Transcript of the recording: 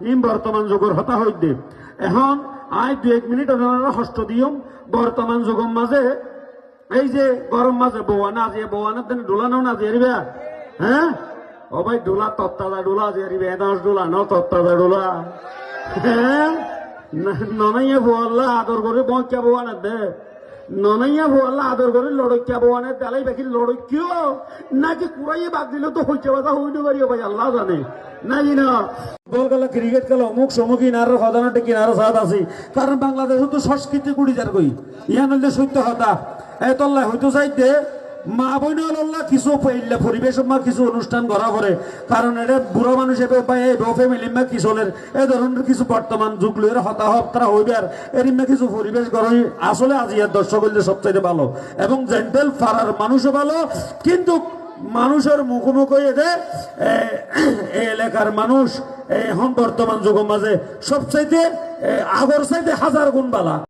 ইম বর্তমান যুগর হতা হইতে এখন আই দু এক মিনিট হস্ত দিয়ম। বর্তমান যুগম মাঝে এই যে গরম মাঝে বৌয়ানা আজি বৌয়ানার দিন ডোলানো না জিয়ারিবা হ্যাঁ ও ভাই ডোলা তত্তাদা ডোলা জিয়ারিবে এদাস ডোলা ন তত্তাদা ডোলা হ্যাঁ ননাইয়া বোয়াল্লা আদর করে বঁকিয়া বোয়ানা দে? ননাইয়া বোয়াল্লা আদর করে লড়কিয়া বোয়ানে দেলাই বাকি লড়কিও নাকি কুড়াইয়ে বাদ দিলে তো হইতে বাধা হইতে পারিও ভাই, আল্লাহ জানে। নাকি না? বল গেল ক্রিকেট খেলো অমুক সমুক ইনারের সদানতে কিনার সাথ আছে। কারণ বাংলাদেশে তো সংস্কৃতি কুড়ি যার কই। ইয়া হইলে সত্য হতা এ তল্লা হয়তো চাইতে মা বইন কিছু পাইলে পরিবেশ মা কিছু অনুষ্ঠান করা পরে। কারণ এটা বুড়ো মানুষ এবে বা এই ফ্যামিলি মা কিশোরের এই ধরনের কিছু বর্তমান যুগ লইয়ের হতাহত তারা হইবে আর। এরিমা কিছু পরিবেশ গড়াই আসলে আজি আর দর্শক হইলে সবচাইতে ভালো। এবং জেন্টেল ফারার মানুষও ভালো কিন্তু মানুষের মুখোমুখি এতে এই এলাকার মানুষ এখন বর্তমান যুগের মাঝে সবচাইতে এ, আগর চাইতে হাজার গুণ বালা